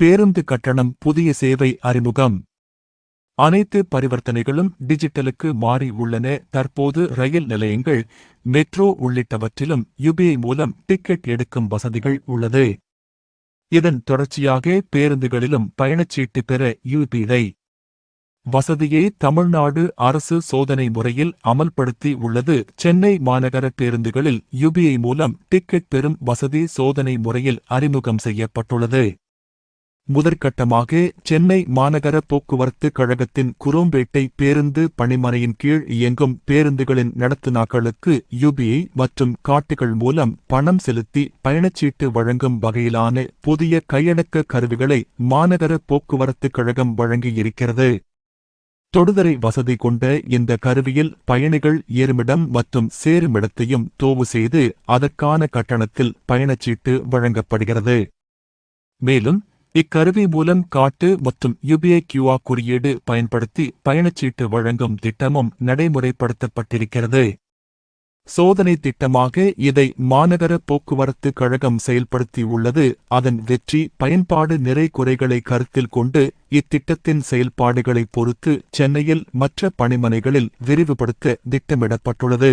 பேருந்து கட்டணம் புதிய சேவை அறிமுகம். அனைத்து பரிவர்த்தனைகளும் டிஜிட்டலுக்கு மாறி உள்ளன. தற்போது ரயில் நிலையங்கள் மெட்ரோ உள்ளிட்டவற்றிலும் யுபிஐ மூலம் டிக்கெட் எடுக்கும் வசதிகள் உள்ளது. இதன் தொடர்ச்சியாக பேருந்துகளிலும் பயணச்சீட்டு பெற யுபிஐ வசதியை தமிழ்நாடு அரசு சோதனை முறையில் அமல்படுத்தி உள்ளது. சென்னை மாநகர பேருந்துகளில் யுபிஐ மூலம் டிக்கெட் பெறும் வசதி சோதனை முறையில் அறிமுகம் செய்யப்பட்டுள்ளது. முதற்கட்டமாக சென்னை மாநகர போக்குவரத்து கழகத்தின் குரோம்பேட்டை பேருந்து பணிமனையின் கீழ் இயங்கும் பேருந்துகளின் நடத்துனாக்களுக்கு யுபிஐ மற்றும் காட்டுகள் மூலம் பணம் செலுத்தி பயணச்சீட்டு வழங்கும் வகையிலான புதிய கையடக்க கருவிகளை மாநகர போக்குவரத்து கழகம் வழங்கியிருக்கிறது. தொடுதரை வசதி கொண்ட இந்த கருவியில் பயணிகள் ஏறுமிடம் மற்றும் சேருமிடத்தையும் தோவு செய்து அதற்கான கட்டணத்தில் பயணச்சீட்டு வழங்கப்படுகிறது. மேலும் இக்கருவி மூலம் காட்டு மற்றும் யுபிஐ கியூஆ குறியீடு பயன்படுத்தி பயணச்சீட்டு வழங்கும் திட்டமும் நடைமுறைப்படுத்தப்பட்டிருக்கிறது. சோதனை திட்டமாக இதை மாநகர போக்குவரத்து கழகம் செயல்படுத்தியுள்ளது அதன் வெற்றி பயன்பாடு நிறை குறைகளை கருத்தில் கொண்டு இத்திட்டத்தின் செயல்பாடுகளை பொறுத்து சென்னையில் மற்ற பணிமனைகளில் விரிவுபடுத்த திட்டமிடப்பட்டுள்ளது.